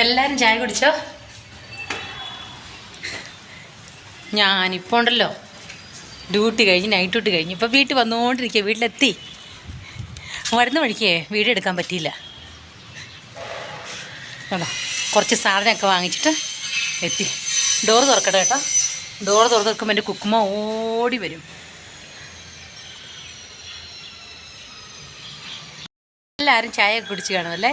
എല്ലാവരും ചായ കുടിച്ചോ? ഞാനിപ്പോൾ ഉണ്ടല്ലോ. ഡ്യൂട്ടി കഴിഞ്ഞ് നൈറ്റ് ഡ്യൂട്ടി കഴിഞ്ഞ് ഇപ്പോൾ വീട്ടിൽ വന്നുകൊണ്ടിരിക്കുക വീട്ടിലെത്തി. വരുന്ന വഴിക്കേ വീഡിയോ എടുക്കാൻ പറ്റിയില്ല. കേട്ടോ കുറച്ച് സാധനമൊക്കെ വാങ്ങിച്ചിട്ട് എത്തി. ഡോർ തുറക്കട്ടെ കേട്ടോ. ഡോർ തുറന്ന് തുറക്കുമ്പോൾ എന്റെ കുക്കുമ ഓടി വരും. എല്ലാവരും ചായ കുടിച്ച് കാണുമല്ലേ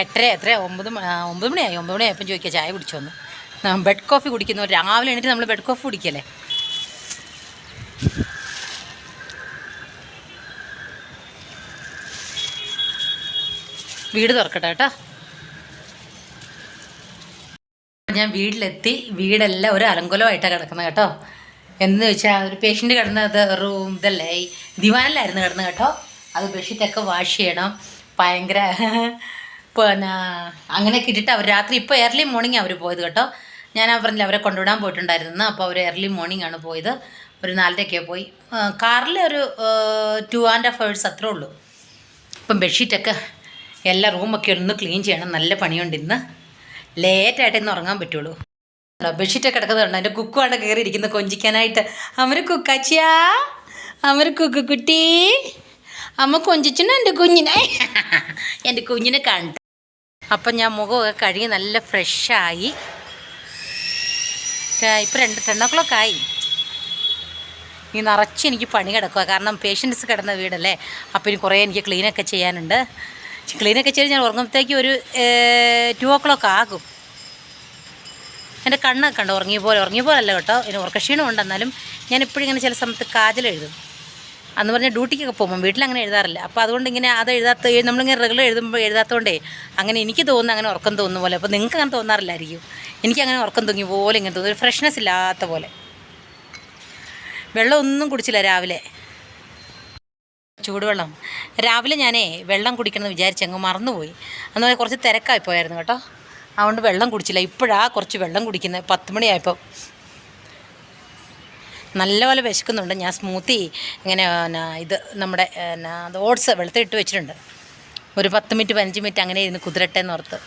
എട്ടര എത്ര ഒമ്പത് ഒമ്പത് മണിയായി ഒമ്പത് മണിയായപ്പം ചോദിക്കുക ചായ കുടിച്ചു വന്ന് ബെഡ് കോഫി കുടിക്കുന്നവർ രാവിലെ എണീറ്റ് നമ്മൾ ബെഡ് കോഫി കുടിക്കല്ലേ? വീട് തുറക്കട്ടെ കേട്ടോ. ഞാൻ വീട്ടിലെത്തി. വീടെല്ലാം ഒരു അലങ്കോലമായിട്ടാണ് കിടക്കുന്നത് കേട്ടോ. എന്ന് വെച്ചാൽ ഒരു പേഷ്യന്റ് കിടന്നത് റൂം ഇതല്ലേ ദിവാനിലായിരുന്നു കിടന്നത് കേട്ടോ. അത് ബെഡ്ഷീറ്റൊക്കെ വാഷ് ചെയ്യണം. ഭയങ്കര പിന്നെ അങ്ങനെ ഇട്ടിട്ട് അവർ രാത്രി ഇപ്പോൾ ഏർലി മോർണിംഗ് അവർ പോയത് കേട്ടോ. ഞാൻ പറഞ്ഞില്ല അവരെ കൊണ്ടുവിടാൻ പോയിട്ടുണ്ടായിരുന്നു. അപ്പോൾ അവർ ഏർലി മോർണിംഗ് ആണ് പോയത്. ഒരു നാലരയ്ക്ക് പോയി. കാറിൽ ഒരു ടു ആൻഡ് ഹാഫ് ഹവേഴ്സ് അത്രേ ഉള്ളൂ. ഇപ്പം ബെഡ്ഷീറ്റൊക്കെ എല്ലാ റൂമൊക്കെ ഒന്ന് ക്ലീൻ ചെയ്യണം. നല്ല പണിയുണ്ട് ഇന്ന്. ലേറ്റായിട്ട് ഇന്ന് ഉറങ്ങാൻ പറ്റുള്ളൂ. ബെഡ്ഷീറ്റൊക്കെ കിടക്കുന്നുണ്ട് എന്റെ കുക്കുവാണ് കയറിയിരിക്കുന്നത് കൊഞ്ചിക്കാനായിട്ട്. അമര കുക്കാച്ചിയാ. അമര കുക്കു കുട്ടി. അമ്മ കൊഞ്ചിച്ചു എന്റെ കുഞ്ഞിനെ? എന്റെ കുഞ്ഞിനെ കണ്ട അപ്പം ഞാൻ മുഖമൊക്കെ കഴുകി നല്ല ഫ്രഷായി. ഇപ്പം രണ്ട് ടെൻ ഓ ക്ലോക്ക് ആയി. ഈ നിറച്ച് എനിക്ക് പണി കിടക്കുക കാരണം പേഷ്യൻസ് കിടന്ന വീടല്ലേ? അപ്പോൾ ഇനി കുറേ എനിക്ക് ക്ലീനൊക്കെ ചെയ്യാനുണ്ട്. ക്ലീനൊക്കെ ചെയ്ത് ഞാൻ ഉറങ്ങുമ്പോഴത്തേക്ക് ഒരു ടു ഓ ക്ലോക്ക് ആകും. എന്റെ കണ്ണൊക്കെ ഉണ്ട് ഉറങ്ങിയ പോലെ ഉറങ്ങിയ പോലെ അല്ല കേട്ടോ. ഇനി ഉറക്കക്ഷീണമുണ്ട് എന്നാലും ഞാൻ ഇപ്പോഴും ഇങ്ങനെ ചില സമയത്ത് കാജൽ എഴുതും അന്ന് പറഞ്ഞാൽ ഡ്യൂട്ടിക്കൊക്കെ പോകുമ്പോൾ വീട്ടിൽ അങ്ങനെ എഴുതാറില്ല. അപ്പോൾ അതുകൊണ്ട് ഇങ്ങനെ അത് എഴുതാത്ത നമ്മളിങ്ങനെ റെഗുലർ എഴുതുമ്പോൾ എഴുതാത്തതുകൊണ്ടേ അങ്ങനെ എനിക്ക് തോന്നുന്നു അങ്ങനെ ഉറക്കം തോന്നുന്ന പോലെ അപ്പോൾ നിങ്ങൾക്ക് അങ്ങനെ തോന്നാറില്ലായിരിക്കും. എനിക്ക് അങ്ങനെ ഉറക്കം തൂങ്ങി പോലെ ഇങ്ങനെ തോന്നുന്നു ഒരു ഫ്രഷ്നെസ് ഇല്ലാത്ത പോലെ. വെള്ളം ഒന്നും കുടിച്ചില്ല രാവിലെ. ചൂടുവെള്ളം. രാവിലെ ഞാനേ വെള്ളം കുടിക്കണമെന്ന് വിചാരിച്ചു അങ്ങ് മറന്നുപോയി. അന്ന് പറഞ്ഞാൽ കുറച്ച് തിരക്കായി പോയായിരുന്നു കേട്ടോ. അതുകൊണ്ട് വെള്ളം കുടിച്ചില്ല. ഇപ്പോഴാണ് കുറച്ച് വെള്ളം കുടിക്കുന്നത്. പത്ത് മണിയായപ്പോൾ നല്ലപോലെ വിശക്കുന്നുണ്ട്. ഞാൻ സ്മൂത്തി ഇങ്ങനെ ഇത് നമ്മുടെ ഓട്സ് വെളുത്തിട്ട് വെച്ചിട്ടുണ്ട്. ഒരു പത്ത് മിനിറ്റ് പതിനഞ്ച് മിനിറ്റ് അങ്ങനെ ഇരുന്ന് കുതിരട്ടെ എന്ന് ഓർത്ത്.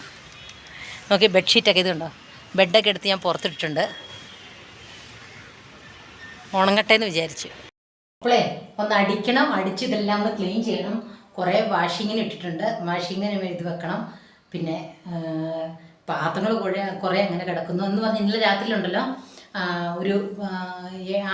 നോക്കി ബെഡ്ഷീറ്റൊക്കെ ഇതുണ്ടോ? ബെഡൊക്കെ എടുത്ത് ഞാൻ പുറത്തിട്ടിട്ടുണ്ട്. ഉണങ്ങട്ടെ എന്ന് വിചാരിച്ചു. അപ്പോളേ ഒന്ന് അടിക്കണം അടിച്ച് ഇതെല്ലാം ഒന്ന് ക്ലീൻ ചെയ്യണം. കുറേ വാഷിങ്ങിന് ഇട്ടിട്ടുണ്ട്. വാഷിങ്ങിന് എഴുതി വെക്കണം. പിന്നെ പാത്രങ്ങൾ കുറേ കുറേ അങ്ങനെ കിടക്കുന്നു എന്ന് പറഞ്ഞ് ഇന്നലെ രാത്രിയിലുണ്ടല്ലോ. ഒരു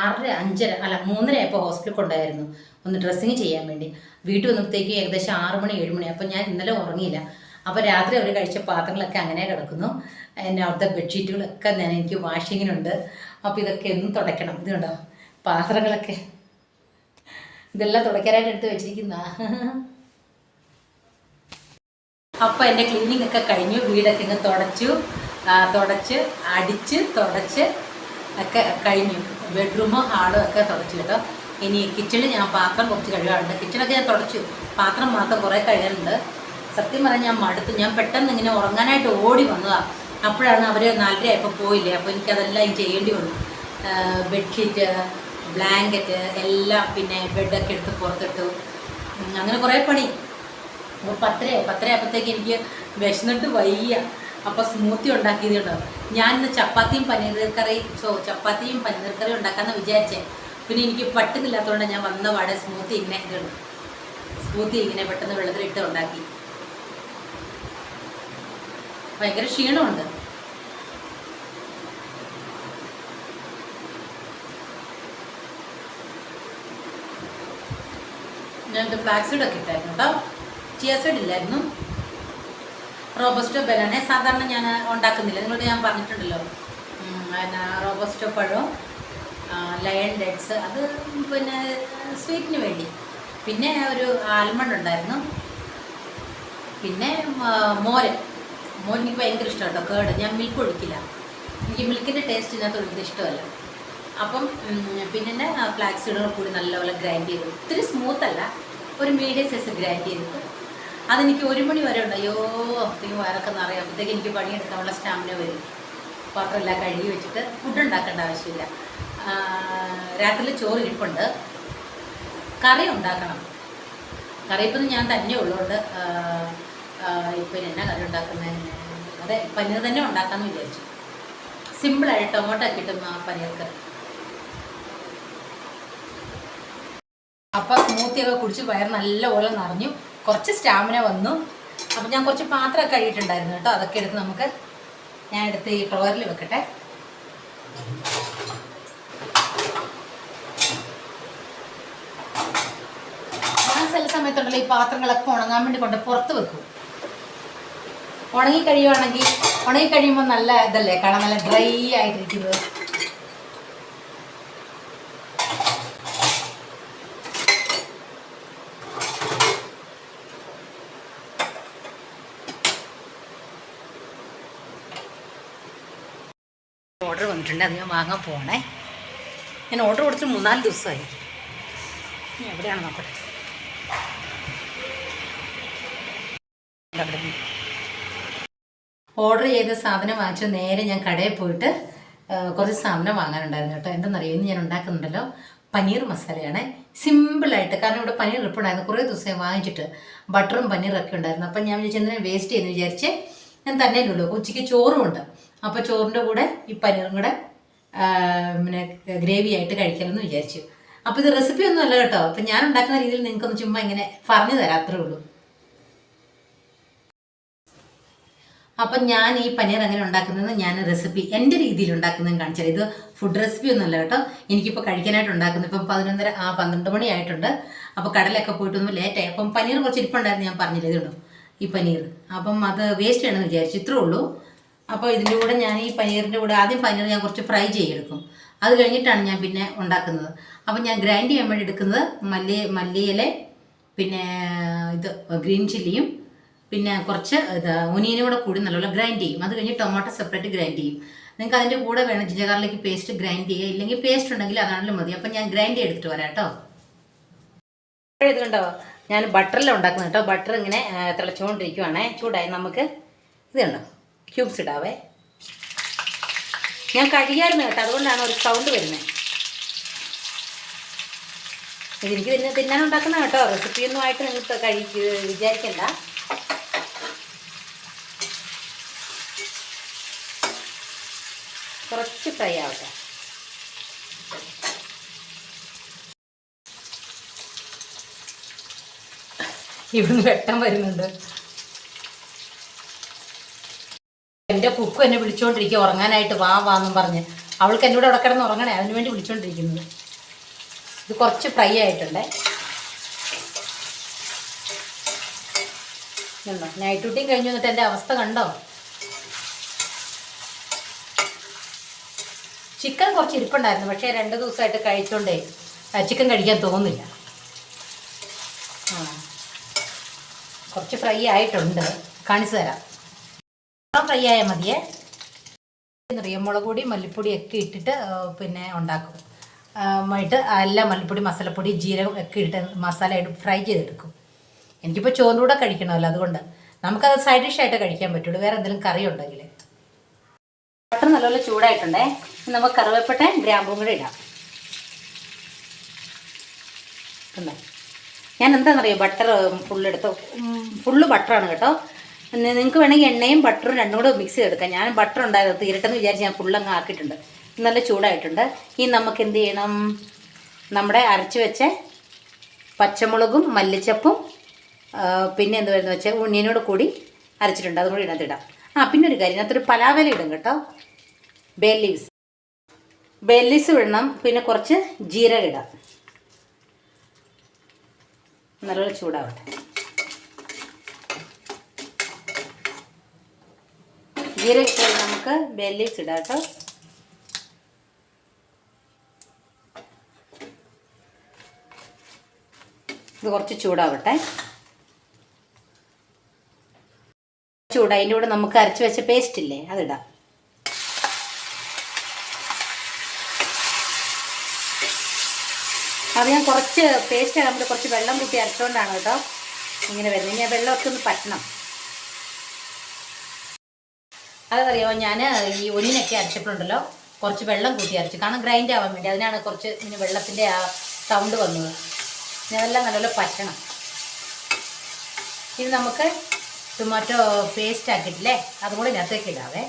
ആറര അഞ്ചര അല്ല മൂന്നര ആയപ്പോൾ ഹോസ്പിറ്റലിൽ കൊണ്ടായിരുന്നു ഒന്ന് ഡ്രസ്സിങ് ചെയ്യാൻ വേണ്ടി. വീട്ടിൽ വന്നപ്പോഴത്തേക്ക് ഏകദേശം ആറ് മണി ഏഴ് മണി. അപ്പോൾ ഞാൻ ഇന്നലെ ഉറങ്ങിയില്ല. അപ്പോൾ രാത്രി അവർ കഴിച്ച പാത്രങ്ങളൊക്കെ അങ്ങനെ കിടക്കുന്നു. എന്റെ അവിടുത്തെ ബെഡ്ഷീറ്റുകളൊക്കെ ഞാൻ എനിക്ക് വാഷിങ്ങിനുണ്ട്. അപ്പോൾ ഇതൊക്കെ എന്നും തുടയ്ക്കണം. ഇത് കണ്ടോ? പാത്രങ്ങളൊക്കെ. ഇതെല്ലാം തുടയ്ക്കാനായിട്ട് എടുത്ത് വെച്ചിരിക്കുന്ന അപ്പം എന്റെ ക്ലീനിങ് ഒക്കെ കഴിഞ്ഞു. വീടൊക്കെ ഇങ്ങ് തുടച്ചു. തുടച്ച് അടിച്ച് തുടച്ച്. ഒക്കെ കഴിഞ്ഞു. ബെഡ്റൂമും ഹാളും ഒക്കെ തുടച്ചു കേട്ടോ. ഇനി കിച്ചണിൽ ഞാൻ പാത്രം കുറച്ച് കഴുകാറുണ്ട്. കിച്ചണൊക്കെ ഞാൻ തുടച്ചു. പാത്രം മാത്രം കുറേ കഴുകാറുണ്ട്. സത്യം പറഞ്ഞാൽ ഞാൻ മടുത്തു. ഞാൻ പെട്ടെന്ന് ഇങ്ങനെ ഉറങ്ങാനായിട്ട് ഓടി വന്നതാണ് അപ്പോഴാണ് അവർ നാലര ആയപ്പോൾ പോയില്ലേ? അപ്പോൾ എനിക്കതെല്ലാം ഈ ചെയ്യേണ്ടി വന്നു. ബെഡ്ഷീറ്റ് ബ്ലാങ്കറ്റ് എല്ലാം പിന്നെ ബെഡൊക്കെ എടുത്ത് പുറത്തിട്ടു. അങ്ങനെ കുറേ പണി. അപ്പോൾ പത്തര പത്തര ആയപ്പോഴത്തേക്ക് എനിക്ക് വിശന്നിട്ട് വയ്യ. അപ്പോൾ സ്മൂത്തി ഉണ്ടാക്കിയത് ഞാൻ ഇന്ന് ചപ്പാത്തിയും പനീർ കറി ചോ ചപ്പാത്തിയും പനീർ കറി ഉണ്ടാക്കാമെന്ന് വിചാരിച്ചേ. പിന്നെ എനിക്ക് പട്ടുന്നില്ലാത്തതുകൊണ്ട് ഞാൻ വന്ന പാടെ സ്മൂത്തി ഇങ്ങനെ ഇതുണ്ട് സ്മൂത്തി ഇങ്ങനെ പെട്ടെന്ന് വെള്ളത്തിലിട്ട് ഉണ്ടാക്കി. ഭയങ്കര ക്ഷീണമുണ്ട്. ഞാൻ ഫ്ലാക്സ് സീഡൊക്കെ ഇട്ടായിരുന്നു കേട്ടോ. ചിയ സീഡ് ഇല്ലായിരുന്നു. റോബസ്റ്റോ ബനാന സാധാരണ ഞാൻ ഉണ്ടാക്കുന്നില്ല. നിങ്ങളോട് ഞാൻ പറഞ്ഞിട്ടുണ്ടല്ലോ. പിന്നെ റോബസ്റ്റോ പഴവും ലയൺ ഡെറ്റ്സ് അത് പിന്നെ സ്വീറ്റിന് വേണ്ടി. പിന്നെ ഒരു ആൽമണ്ട് ഉണ്ടായിരുന്നു. പിന്നെ മോര്. മോര് എനിക്ക് ഭയങ്കര ഇഷ്ടമാണ് കേട്ടോ കേട്. ഞാൻ മിൽക്ക് ഒഴിക്കില്ല. എനിക്ക് മിൽക്കിന്റെ ടേസ്റ്റ് ഇതിനകത്ത് ഒഴിക്കുന്നത് ഇഷ്ടമല്ല. അപ്പം പിന്നെ ഫ്ലാക്സ് സീഡുകൾ കൂടി നല്ലപോലെ ഗ്രൈൻഡ് ചെയ്തു ഒത്തിരി സ്മൂത്തല്ല ഒരു മീഡിയം സൈസ് ഗ്രൈൻഡ് ചെയ്തിട്ട് അതെനിക്ക് ഒരു മണി വരെ ഉണ്ട്. അയ്യോ അപ്പോഴത്തേക്കും വയറൊക്കെ നിറയും. അപ്പോഴത്തേക്ക് എനിക്ക് പണിയെടുക്കാനുള്ള സ്റ്റാമിന വരും. പാത്രമെല്ലാം കഴുകി വെച്ചിട്ട് ഫുഡ് ഉണ്ടാക്കേണ്ട ആവശ്യമില്ല. രാത്രി രാത്രിയിൽ ചോറ് ഇരിപ്പുണ്ട്. കറി ഉണ്ടാക്കണം. കറി ഇപ്പം ഞാൻ തന്നെ ഉള്ളതുകൊണ്ട് ഇപ്പം എന്നാ കറി ഉണ്ടാക്കുന്നത് അതെ പനീർ തന്നെ ഉണ്ടാക്കാമെന്ന് വിചാരിച്ചു. സിമ്പിളായിട്ട് ടൊമാറ്റോ ഇട്ടും ആ പനീർ കറി അപ്പം സ്മൂത്തിയൊക്കെ കുടിച്ച് വയർ നല്ലപോലെ നിറഞ്ഞു. കുറച്ച് സ്റ്റാമിന വന്നു. അപ്പം ഞാൻ കുറച്ച് പാത്രമൊക്കെ കഴിയിട്ടുണ്ടായിരുന്നു കേട്ടോ. അതൊക്കെ എടുത്ത് നമുക്ക് ഞാൻ എടുത്ത് ഈ ഫ്ലവറിൽ വെക്കട്ടെ. ഞാൻ ചില സമയത്തുണ്ടല്ലോ ഈ പാത്രങ്ങളൊക്കെ ഉണങ്ങാൻ വേണ്ടി കൊണ്ട് പുറത്ത് വെക്കും. ഉണങ്ങി കഴിയുവാണെങ്കിൽ ഉണങ്ങി കഴിയുമ്പോൾ നല്ല ഇതല്ലേ കാണാൻ നല്ല ഡ്രൈ ആയിട്ടിരിക്കുന്നത്. വന്നിട്ടുണ്ട് അത് വാങ്ങാൻ പോകണേ ഞാൻ ഓർഡർ കൊടുത്തിട്ട് മൂന്നാൽ ദിവസമായി. ഇനി എവിടെയാണ് നോക്കട്ടെ. ഓർഡർ ചെയ്ത സാധനം വാങ്ങിച്ചു നേരെ ഞാൻ കടയിൽ പോയിട്ട് കുറച്ച് സാധനം വാങ്ങാനുണ്ടായിരുന്നു കേട്ടോ. എന്തെന്നറിയോ? ഇന്ന് ഞാൻ ഉണ്ടാക്കുന്നുണ്ടല്ലോ. പനീർ മസാലയാണ്. സിമ്പിളായിട്ട് കാരണം ഇവിടെ പനീർ ഇരിപ്പുണ്ടായിരുന്നു. കുറേ ദിവസമായി വാങ്ങിച്ചിട്ട് ബട്ടറും പനീറും ഒക്കെ ഉണ്ടായിരുന്നു. അപ്പം ഞാൻ വിചാരിച്ചു എന്തിനാ വേസ്റ്റ് ചെയ്യുന്നു വിചാരിച്ച് ഞാൻ തന്നെ ഉള്ളൂ. ഉച്ചയ്ക്ക് ചോറും ഉണ്ട്. അപ്പോൾ ചോറിന്റെ കൂടെ ഈ പനീറും കൂടെ പിന്നെ ഗ്രേവി ആയിട്ട് കഴിക്കണമെന്ന് വിചാരിച്ചു. അപ്പോൾ ഇത് റെസിപ്പി ഒന്നും അല്ല കേട്ടോ. അപ്പം ഞാൻ ഉണ്ടാക്കുന്ന രീതിയിൽ നിങ്ങൾക്കൊന്ന് ചുമ്മാ ഇങ്ങനെ പറഞ്ഞു തരാം അത്രേ ഉള്ളൂ. അപ്പം ഞാൻ ഈ പനീർ എങ്ങനെ ഉണ്ടാക്കുന്നത് ഞാൻ റെസിപ്പി എന്റെ രീതിയിൽ ഉണ്ടാക്കുന്നതും കാണിച്ചാൽ ഇത് ഫുഡ് റെസിപ്പി ഒന്നും അല്ല കേട്ടോ. എനിക്കിപ്പോൾ കഴിക്കാനായിട്ട് ഉണ്ടാക്കുന്നത് ഇപ്പം പതിനൊന്നര ആ പന്ത്രണ്ട് മണി ആയിട്ടുണ്ട്. അപ്പോൾ കടലൊക്കെ പോയിട്ടൊന്നും ലേറ്റായി അപ്പം പനീർ കുറച്ച് ഇരിപ്പുണ്ടായിരുന്നു ഞാൻ പറഞ്ഞില്ലേ ഇതുണ്ടോ? ഈ പനീർ. അപ്പം അത് വേസ്റ്റ് ആണെന്ന് വിചാരിച്ചു ഇത്രേ ഉള്ളൂ. അപ്പോൾ ഇതിന്റെ കൂടെ ഞാൻ ഈ പനീറിന്റെ കൂടെ ആദ്യം പനീർ ഞാൻ കുറച്ച് ഫ്രൈ ചെയ്തെടുക്കും. അത് കഴിഞ്ഞിട്ടാണ് ഞാൻ പിന്നെ ഉണ്ടാക്കുന്നത്. അപ്പോൾ ഞാൻ ഗ്രൈൻഡ് ചെയ്യാൻ വേണ്ടി എടുക്കുന്നത് മല്ലി മല്ലിയില പിന്നെ ഇത് ഗ്രീൻ ചില്ലിയും പിന്നെ കുറച്ച് ഇത് ഒനിയനും കൂടെ കൂടി നല്ലപോലെ ഗ്രൈൻഡ് ചെയ്യും. അത് കഴിഞ്ഞ് ടൊമാറ്റോ സെപ്പറേറ്റ് ഗ്രൈൻഡ് ചെയ്യും. നിങ്ങൾക്ക് അതിന്റെ കൂടെ വേണം ജിഞ്ചർ പേസ്റ്റ് ഗ്രൈൻഡ് ചെയ്യുക. ഇല്ലെങ്കിൽ പേസ്റ്റ് ഉണ്ടെങ്കിൽ അതാണെങ്കിലും മതി. അപ്പം ഞാൻ ഗ്രൈൻഡ് ചെയ്തെടുത്തിട്ട് വരാം കേട്ടോ. ഇത് കണ്ടോ? ഞാൻ ബട്ടറിൽ ഉണ്ടാക്കുന്നത് കേട്ടോ. ബട്ടർ ഇങ്ങനെ തിളച്ചുകൊണ്ടിരിക്കുവാണേ. ചൂടായി നമുക്ക് ഇത് ക്യൂബ്സ് ഇടാവേ. ഞാൻ കഴിയായിരുന്നു കേട്ടോ അതുകൊണ്ടാണ് ഒരു സൗണ്ട് വരുന്നത് ഇതെനിക്ക് തിന്ന തിന്നാൻ ഉണ്ടാക്കുന്ന കേട്ടോ റെസിപ്പിയൊന്നും ആയിട്ട് നിങ്ങൾക്ക് കഴി വിചാരിക്കണ്ട. കുറച്ച് ഫ്രൈ ആവട്ടെ. ഇവിടുന്ന് വെട്ടം വരുന്നുണ്ട്. എന്റെ കുക്കു എന്നെ വിളിച്ചുകൊണ്ടിരിക്കുക ഉറങ്ങാനായിട്ട് വാ വാന്നും പറഞ്ഞ്. അവൾക്ക് എന്നോട് അവിടെ കിടന്ന് ഉറങ്ങണേ അതിന് വേണ്ടി വിളിച്ചുകൊണ്ടിരിക്കുന്നത് ഇത് കുറച്ച് ഫ്രൈ ആയിട്ടുണ്ടേ. കണ്ടോ നൈറ്റ് ഡ്യൂട്ടിയും കഴിഞ്ഞു വന്നിട്ട് എന്റെ അവസ്ഥ കണ്ടോ? ചിക്കൻ കുറച്ച് ഇരിപ്പുണ്ടായിരുന്നു പക്ഷേ രണ്ട് ദിവസമായിട്ട് കഴിച്ചോണ്ടേ ചിക്കൻ കഴിക്കാൻ തോന്നുന്നില്ല. കുറച്ച് ഫ്രൈ ആയിട്ടുണ്ട്. കാണിച്ചു തരാം. ഫ്രൈ ആയാൽ മതിയേ. എന്നറിയാം മുളക് പൊടി മല്ലിപ്പൊടി ഒക്കെ ഇട്ടിട്ട് പിന്നെ ഉണ്ടാക്കും. ആയിട്ട് എല്ലാ മല്ലിപ്പൊടി മസാലപ്പൊടി ജീരകം ഒക്കെ ഇട്ട് മസാല ഇട്ട് ഫ്രൈ ചെയ്തെടുക്കും. എനിക്കിപ്പോൾ ചോറിന്റെ കൂടെ കഴിക്കണമല്ലോ അതുകൊണ്ട് നമുക്കത് സൈഡ് ഡിഷ് ആയിട്ട് കഴിക്കാൻ പറ്റുള്ളൂ. വേറെ എന്തെങ്കിലും കറി ഉണ്ടെങ്കിൽ ബട്ടർ നല്ലപോലെ ചൂടായിട്ടുണ്ടേ. നമുക്ക് കറിവേപ്പട്ട ഗ്രാമ്പും കൂടെ ഇടാം. ഞാൻ എന്താണെന്നറിയോ ബട്ടർ ഫുള്ളെടുത്ത് ഫുള്ള് ബട്ടറാണ് കേട്ടോ. നിങ്ങൾക്ക് വേണമെങ്കിൽ എണ്ണയും ബട്ടറും രണ്ടും കൂടെ മിക്സ് ചെയ്തെടുക്കാം. ഞാൻ ബട്ടർ ഉണ്ടായത് തീരട്ടെന്ന് വിചാരിച്ച് ഞാൻ ഫുള്ളങ്ങ് ആക്കിയിട്ടുണ്ട്. നല്ല ചൂടായിട്ടുണ്ട്. ഇനി നമുക്ക് എന്ത് ചെയ്യണം? നമ്മുടെ അരച്ച് വെച്ച പച്ചമുളകും മല്ലിച്ചപ്പും പിന്നെ എന്ത് വരുന്നത് വെച്ചാൽ ഉണ്ണിയനോട് കൂടി അരച്ചിട്ടുണ്ട്. അതും കൂടി ആ പിന്നെ ഒരു കാര്യം. ഇതിനകത്തൊരു പലാവല ഇടും കേട്ടോ. ബേ ലീവ്സ് ബേ ലീവ്സ് ഇടണം. പിന്നെ കുറച്ച് ജീരകം ഇടാം. നല്ലോണം ചൂടാവട്ടെ. ജീരകം നമുക്ക് ഇടാം കേട്ടോ. ഇത് കുറച്ച് ചൂടാവട്ടെ. ചൂട് അതിന്റെ കൂടെ നമുക്ക് അരച്ച് വെച്ച പേസ്റ്റ് ഇല്ലേ അതിടാം അത് ഞാൻ കുറച്ച് പേസ്റ്റ് ആകുമ്പോൾ കുറച്ച് വെള്ളം കൂട്ടി അരച്ചുകൊണ്ടാണ് കേട്ടോ ഇങ്ങനെ വരുന്നത്. ഇനി വെള്ളമൊക്കെ ഒന്ന് പറ്റണം. അതറിയാമോ ഞാൻ ഈ ഒന്നിനൊക്കെ അരച്ചിട്ടുണ്ടല്ലോ. കുറച്ച് വെള്ളം കൂട്ടി അരച്ചു. കാരണം ഗ്രൈൻഡ് ആവാൻ വേണ്ടി. അതിനാണ് കുറച്ച് ഇങ്ങനെ വെള്ളത്തിന്റെ ആ സൗണ്ട് വന്നത്. ഇതെല്ലാം നല്ല പറ്റണം. ഇത് നമുക്ക് ടൊമാറ്റോ പേസ്റ്റ് ആക്കിയിട്ടില്ലേ? അതും ഇതിനകത്തേക്ക് ഇടാവേ.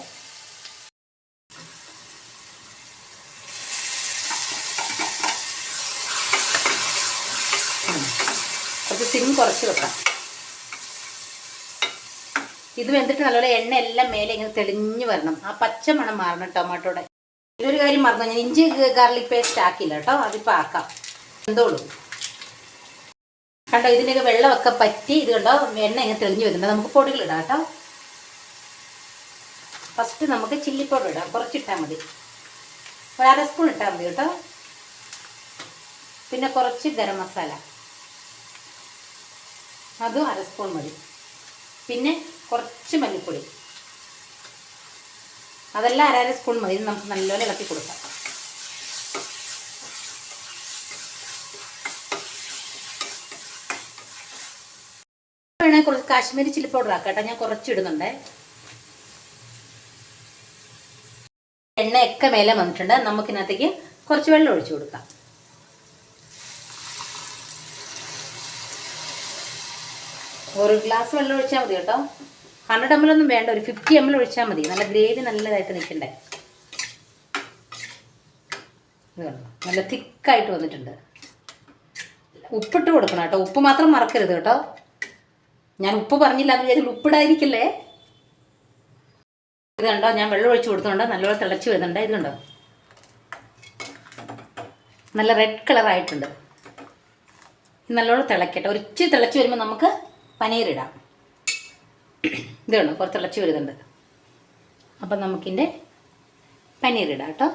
കുറച്ച് തിങ് കുറച്ച് വെക്കാം. ഇത് വെന്തിട്ട് നല്ലപോലെ എണ്ണ എല്ലാം മേലെ ഇങ്ങനെ തെളിഞ്ഞു വരണം. ആ പച്ച മണം മാറണം ടൊമാറ്റോടെ. ഇതൊരു കാര്യം മറന്നു. ഞാൻ ഇഞ്ചി ഗാർലിക് പേസ്റ്റ് ആക്കില്ല കേട്ടോ. അതിപ്പോൾ ആക്കാം. എന്തോളൂ കണ്ടോ ഇതിന്റെയൊക്കെ വെള്ളമൊക്കെ പറ്റി ഇത് കണ്ടോ എണ്ണ ഇങ്ങനെ തെളിഞ്ഞു വരുന്നുണ്ട് നമുക്ക് പൊടികൾ ഇടാം കേട്ടോ. ഫസ്റ്റ് നമുക്ക് ചില്ലി പൗഡർ ഇടാം. കുറച്ചിട്ടാൽ മതി. ഒരു അര സ്പൂൺ ഇട്ടാൽ മതി കേട്ടോ. പിന്നെ കുറച്ച് ഗരം മസാല. അതും അര സ്പൂൺ മതി. പിന്നെ കുറച്ച് മല്ലിപ്പൊടി. അതെല്ലാം അര അര സ്പൂൺ മതി. നമുക്ക് നല്ലപോലെ ഇളക്കി കൊടുക്കാം. കുറച്ച് കാശ്മീരി ചില്ലി പൗഡർ ആക്കാം കേട്ടോ. ഞാൻ കുറച്ച് ഇടുന്നുണ്ട് എണ്ണയൊക്കെ മേലെ വന്നിട്ടുണ്ട്. നമുക്കിനകത്തേക്ക് കുറച്ച് വെള്ളം ഒഴിച്ചു കൊടുക്കാം. ഒരു ഗ്ലാസ് വെള്ളം ഒഴിച്ചാൽ മതി കേട്ടോ. ഹൺഡ്രഡ് എം ഒന്നും വേണ്ട ഒരു ഫിഫ്റ്റി എം എൽ ഒഴിച്ചാൽ മതി. നല്ല ഗ്രേവി നല്ലതായിട്ട് നിൽക്കണ്ടേ? നല്ല തിക്കായിട്ട് വന്നിട്ടുണ്ട്. ഉപ്പിട്ട് കൊടുക്കണം കേട്ടോ. ഉപ്പ് മാത്രം മറക്കരുത് കേട്ടോ. ഞാൻ ഉപ്പ് പറഞ്ഞില്ല എന്ന് വിചാരിച്ചാൽ ഉപ്പിടായിരിക്കില്ലേ ഇത് കണ്ടോ? ഞാൻ വെള്ളം ഒഴിച്ച് കൊടുത്തുകൊണ്ട് നല്ലോണം തിളച്ച് വരുന്നുണ്ട്. ഇത് കണ്ടോ? നല്ല റെഡ് ഇത് നല്ലോണം തിളക്കട്ടെ. ഒരിച്ചിരി തിളച്ച് വരുമ്പോൾ നമുക്ക് പനീരിടാം ഇത് കണ്ടോ കുറച്ച് ഇളച്ചി വരുന്നുണ്ട് അപ്പം നമുക്കിന്റെ പനീർ ഇടാം കേട്ടോ.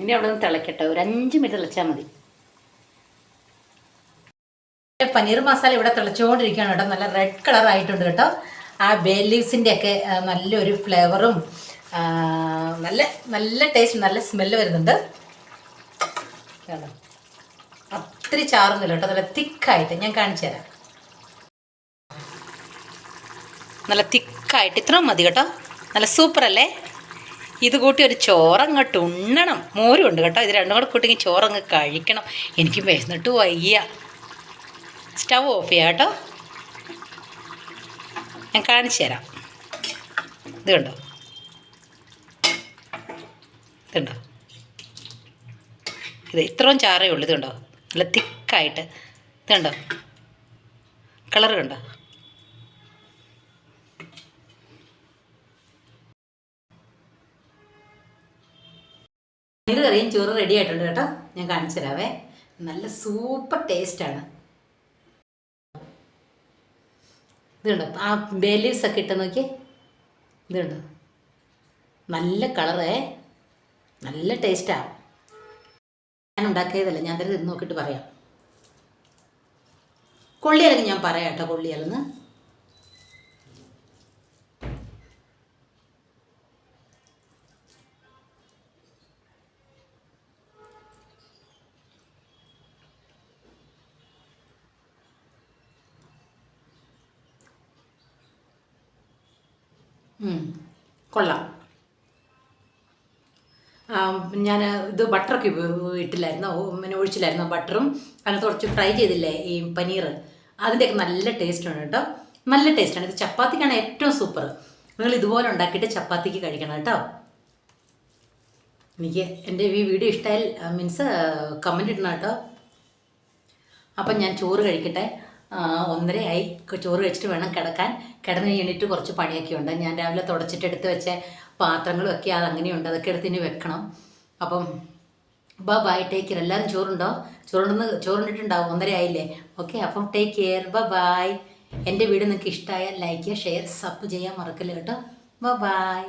ഇനി അവിടെ നിന്ന് തിളക്കട്ടെ. ഒരു അഞ്ച് മിനിറ്റ് തിളച്ചാൽ മതി. പനീർ മസാല ഇവിടെ തിളച്ചുകൊണ്ടിരിക്കുകയാണ് കേട്ടോ. നല്ല റെഡ് കളർ ആയിട്ടുണ്ട് കേട്ടോ. ആ ബേ ലീവ്സിന്റെ ഒക്കെ നല്ലൊരു ഫ്ലേവറും നല്ല നല്ല ടേസ്റ്റ് നല്ല സ്മെല്ല് വരുന്നുണ്ട്. അത്ര ചാറുന്നില്ല കേട്ടോ നല്ല തിക്കായിട്ട് ഞാൻ കാണിച്ചു തരാം. നല്ല തിക്കായിട്ട് ഇത്ര മതി കേട്ടോ. നല്ല സൂപ്പർ അല്ലേ? ഇത് കൂട്ടി ഒരു ചോറങ്ങോട്ട് ഉണ്ണണം. മോരും ഉണ്ട് കേട്ടോ. ഇത് രണ്ടും കൂടെ കൂട്ടി ചോറങ്ങ് കഴിക്കണം. എനിക്ക് വിശന്നിട്ട് വയ്യ. സ്റ്റവ് ഓഫ് ചെയ്യാം കേട്ടോ. ഞാൻ കാണിച്ചു തരാം. ഇത് കണ്ടോ? ഇതുണ്ടോ ഇത് ഇത്രയും ചാറേ ഉള്ളൂ. ഇത് കണ്ടോ? നല്ല തിക്കായിട്ട്. ഇത് കണ്ടോ? കളർ കണ്ടോ? കറിയും ചോറ് റെഡി ആയിട്ടുണ്ട് കേട്ടോ. ഞാൻ കാണിച്ചു തരാവേ. നല്ല സൂപ്പർ ടേസ്റ്റാണ് ഇത് കണ്ടോ ആ ബേ ലീവ്സ് ഒക്കെ ഇട്ട് നോക്കി ഇതുണ്ട്. നല്ല കളറേ. നല്ല ടേസ്റ്റാണ് ഞാൻ ഉണ്ടാക്കിയതല്ല. ഞാൻ തന്നെ ഇത് നോക്കിയിട്ട് പറയാം. കൊള്ളിയല്ലെങ്കിൽ ഞാൻ പറയാം കേട്ടോ കൊള്ളിയാലെന്ന്. കൊള്ളാം. ഞാൻ ഇത് ബട്ടറൊക്കെ ഇട്ടില്ലായിരുന്നു. പിന്നെ ഒഴിച്ചില്ലായിരുന്നു ബട്ടറും. അതിനകത്ത് കുറച്ച് ഫ്രൈ ചെയ്തില്ലേ ഈ പനീർ അതിന്റെയൊക്കെ നല്ല ടേസ്റ്റാണ് കേട്ടോ. നല്ല ടേസ്റ്റാണ്. ഇത് ചപ്പാത്തിക്കാണ് ഏറ്റവും സൂപ്പർ. നിങ്ങൾ ഇതുപോലെ ഉണ്ടാക്കിയിട്ട് ചപ്പാത്തിക്ക് കഴിക്കണം കേട്ടോ. എനിക്ക് എന്റെ ഈ വീഡിയോ ഇഷ്ടമായാൽ മീൻസ് കമന്റ് ഇടണം കേട്ടോ. അപ്പം ഞാൻ ചോറ് കഴിക്കട്ടെ. ഒന്നരയായി. ചോറ് വെച്ചിട്ട് വേണം കിടക്കാൻ. കിടന്ന് കഴിഞ്ഞിട്ട് കുറച്ച് പണിയൊക്കെ ഉണ്ട്. ഞാൻ രാവിലെ തുടച്ചിട്ട് എടുത്ത് വെച്ച പാത്രങ്ങളും ഒക്കെ അത് അങ്ങനെയുണ്ട്. അതൊക്കെ എടുത്ത് ഇനി വെക്കണം. അപ്പം ബ ബൈ ടേക്ക് കെയർ എല്ലാവരും ചോറുണ്ടോ? ചോറുണ്ടെന്ന് ചോറുണ്ടിട്ടുണ്ടാവും. ഒന്നര ആയില്ലേ ഓക്കെ അപ്പം ടേക്ക് കെയർ ബ ബൈ എന്റെ വീട് നിങ്ങൾക്ക് ഇഷ്ടമായാൽ ലൈക്ക് ചെയ്യുക ഷെയർ സബ് ചെയ്യാൻ മറക്കല്ല കേട്ടോ? ബ ബൈ